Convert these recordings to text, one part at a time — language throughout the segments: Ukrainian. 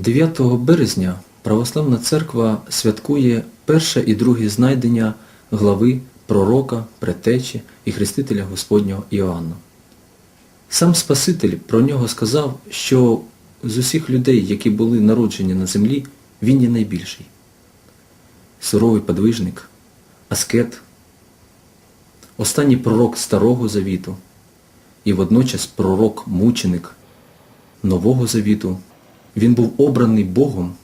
9 березня Православна Церква святкує перше і друге знайдення глави пророка, предтечі і хрестителя Господнього Іоанна. Сам Спаситель про нього сказав, що з усіх людей, які були народжені на землі, він є найбільший. Суровий подвижник, аскет, останній пророк Старого Завіту і водночас пророк-мученик Нового Завіту. Він був обраний Богом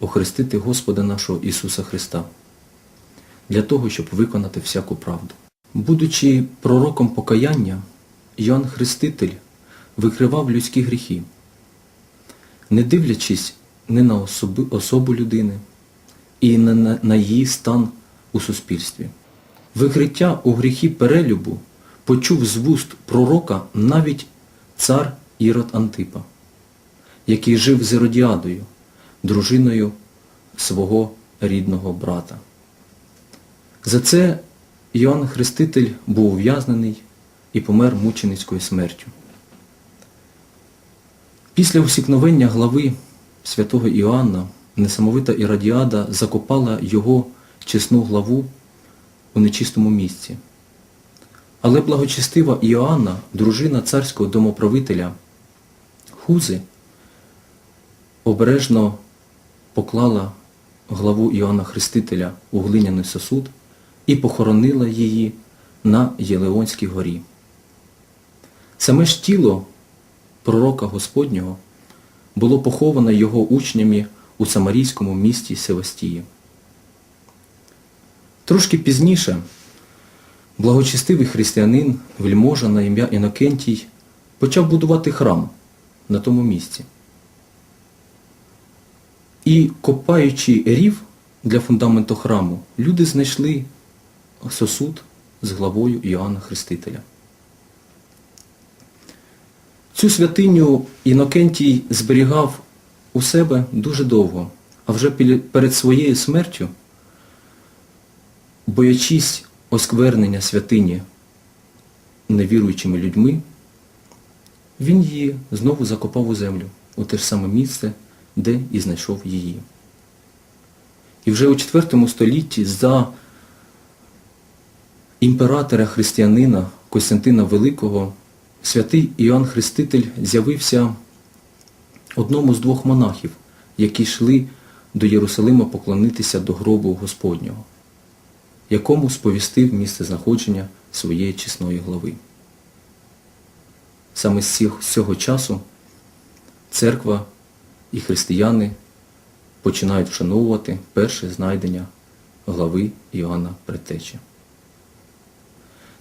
охрестити Господа нашого Ісуса Христа для того, щоб виконати всяку правду. Будучи пророком покаяння, Йоанн Хреститель викривав людські гріхи, не дивлячись не на особи, особу людини і не на, на її стан у суспільстві. Викриття у гріхі перелюбу почув з вуст пророка навіть цар Ірод Антипа який жив з Іродіадою, дружиною свого рідного брата. За це Йоанн Хреститель був ув'язнений і помер мученицькою смертю. Після усікновення глави святого Іоанна несамовита Іродіада закопала його чесну главу у нечистому місці. Але благочестива Іоанна, дружина царського домоправителя Хузи, обережно поклала главу Іоанна Хрестителя у глиняний сосуд і похоронила її на Єлеонській горі. Саме ж тіло пророка Господнього було поховано його учнями у самарійському місті Севастії. Трошки пізніше благочестивий християнин, вельможа на ім'я Інокентій, почав будувати храм на тому місці. І копаючи рів для фундаменту храму, люди знайшли сосуд з главою Іоанна Хрестителя. Цю святиню Інокентій зберігав у себе дуже довго, а вже перед своєю смертю, боячись осквернення святині невіруючими людьми, він її знову закопав у землю, у те ж саме місце, де і знайшов її. І вже у IV столітті за імператора християнина Костянтина Великого святий Іоанн Хреститель з'явився одному з двох монахів, які йшли до Єрусалима поклонитися до гробу Господнього, якому сповістив місце знаходження своєї чесної глави. Саме з цього часу церква і християни починають вшановувати перше знайдення глави Іоанна Предтечі.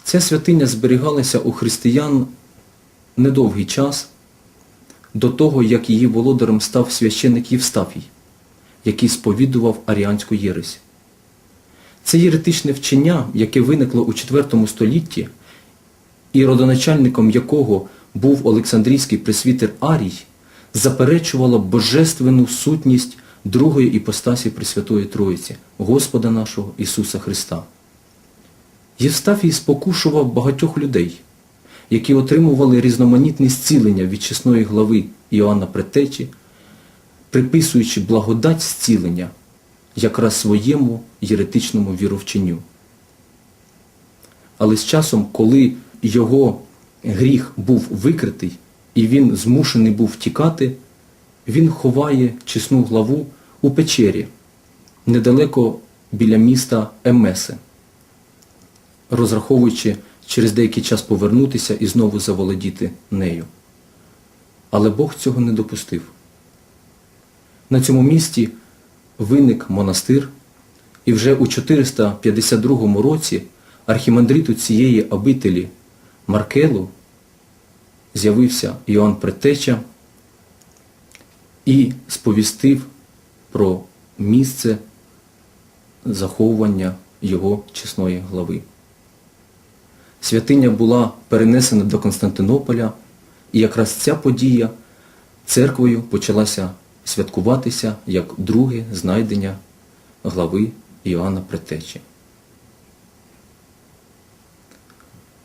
Ця святиня зберігалася у християн недовгий час до того, як її володарем став священик Євстафій, який сповідував аріанську єресь. Це єретичне вчення, яке виникло у IV столітті, і родоначальником якого був Олександрійський пресвітер Арій, заперечувало божественну сутність другої іпостасі Пресвятої Троїці, Господа нашого Ісуса Христа. Євстафій спокушував багатьох людей, які отримували різноманітні зцілення від чесної глави Іоанна Предтечі, приписуючи благодать зцілення якраз своєму єретичному віровченню. Але з часом, коли його гріх був викритий, і він змушений був втікати, він ховає чесну главу у печері, недалеко біля міста Емеси, розраховуючи через деякий час повернутися і знову заволодіти нею. Але Бог цього не допустив. На цьому місці виник монастир, і вже у 452 році архімандриту цієї обителі Маркелу з'явився Іоанн Предтеча і сповістив про місце заховування його чесної глави. Святиня була перенесена до Константинополя, і якраз ця подія церквою почалася святкуватися як друге знайдення глави Іоанна Предтечі.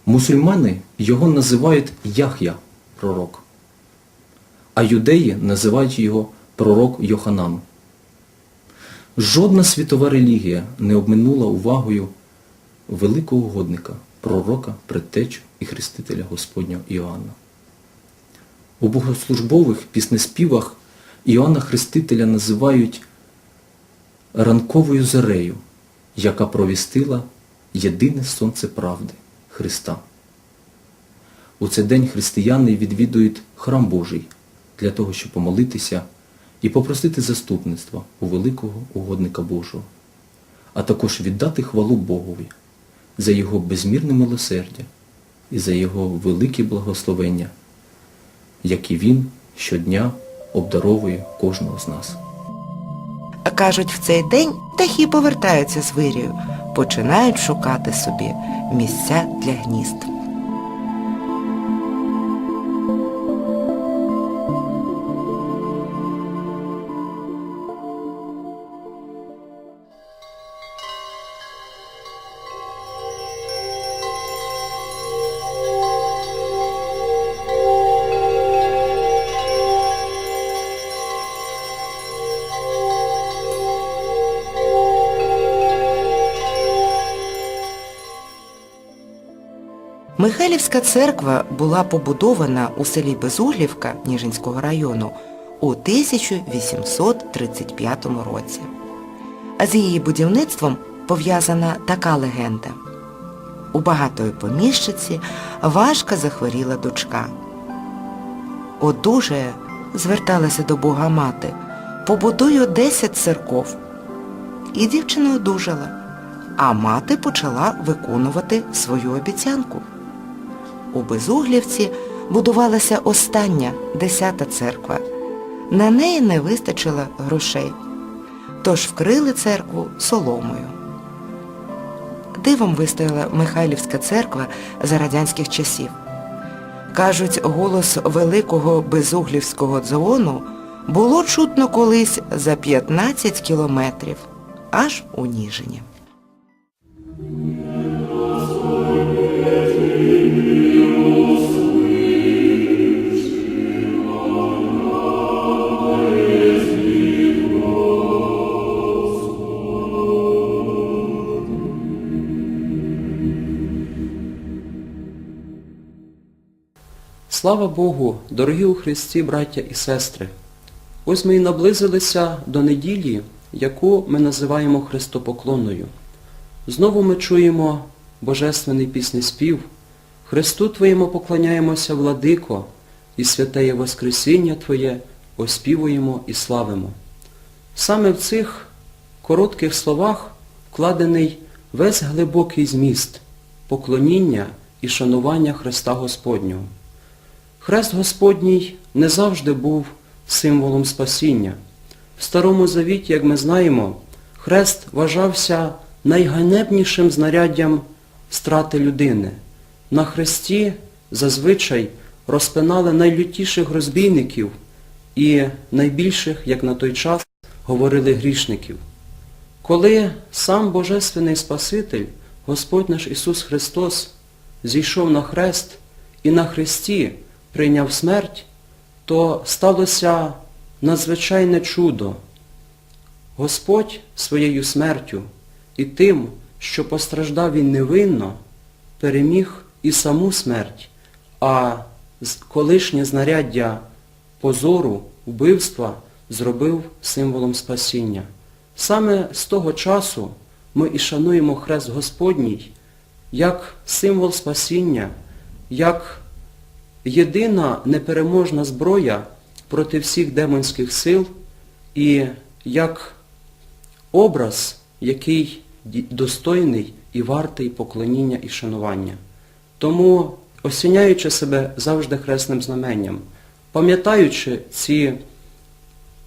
Мусульмани його називають Яхя, пророк, а юдеї називають його пророк Йоханан. Жодна світова релігія не обминула увагою великого угодника, пророка, предтечу і хрестителя Господнього Іоанна. У богослужбових піснеспівах Іоанна Хрестителя називають ранковою зарею, яка провістила єдине сонце правди Христа. У цей день християни відвідують храм Божий для того, щоб помолитися і попросити заступництва у великого угодника Божого, а також віддати хвалу Богові за Його безмірне милосердя і за Його великі благословення, які Він щодня обдаровує кожного з нас. Кажуть, в цей день птахи повертаються з вирію, починають шукати собі місця для гнізд. Михайлівська церква була побудована у селі Безуглівка Ніжинського району у 1835 році. А з її будівництвом пов'язана така легенда. У багатої поміщиці важко захворіла дочка. Одужає, зверталася до Бога мати, побудую 10 церков. І дівчина одужала, а мати почала виконувати свою обіцянку. У Безуглівці будувалася остання, десята церква. На неї не вистачило грошей, тож вкрили церкву соломою. Дивом вистояла Михайлівська церква за радянських часів. Кажуть, голос великого безуглівського дзвону було чутно колись за 15 кілометрів, аж у Ніжині. Слава Богу, дорогі у Христі, браття і сестри! Ось ми і наблизилися до неділі, яку ми називаємо Христопоклонною. Знову ми чуємо божественний піснеспів, Христу Твоєму поклоняємося, владико, і святеє Воскресіння Твоє оспівуємо і славимо. Саме в цих коротких словах вкладений весь глибокий зміст поклоніння і шанування Христа Господнього. Хрест Господній не завжди був символом спасіння. В Старому Завіті, як ми знаємо, хрест вважався найганебнішим знаряддям страти людини. На хресті зазвичай розпинали найлютіших розбійників і найбільших, як на той час, говорили грішників. Коли сам Божественний Спаситель, Господь наш Ісус Христос, зійшов на хрест і на хресті прийняв смерть, то сталося надзвичайне чудо. Господь своєю смертю і тим, що постраждав він невинно, переміг і саму смерть, а колишнє знаряддя позору, вбивства зробив символом спасіння. Саме з того часу ми і шануємо Хрест Господній як символ спасіння, як єдина непереможна зброя проти всіх демонських сил і як образ, який достойний і вартий поклоніння і шанування. Тому, осіняючи себе завжди хресним знаменням, пам'ятаючи ці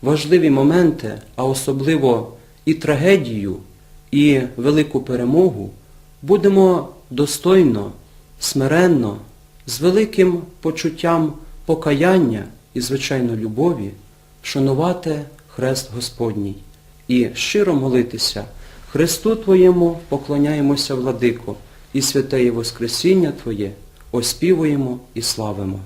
важливі моменти, а особливо і трагедію, і велику перемогу, будемо достойно, смиренно, з великим почуттям покаяння і, звичайно, любові шанувати Хрест Господній і щиро молитися Христу Твоєму поклоняємося, владико, і святеє Воскресіння Твоє оспівуємо і славимо.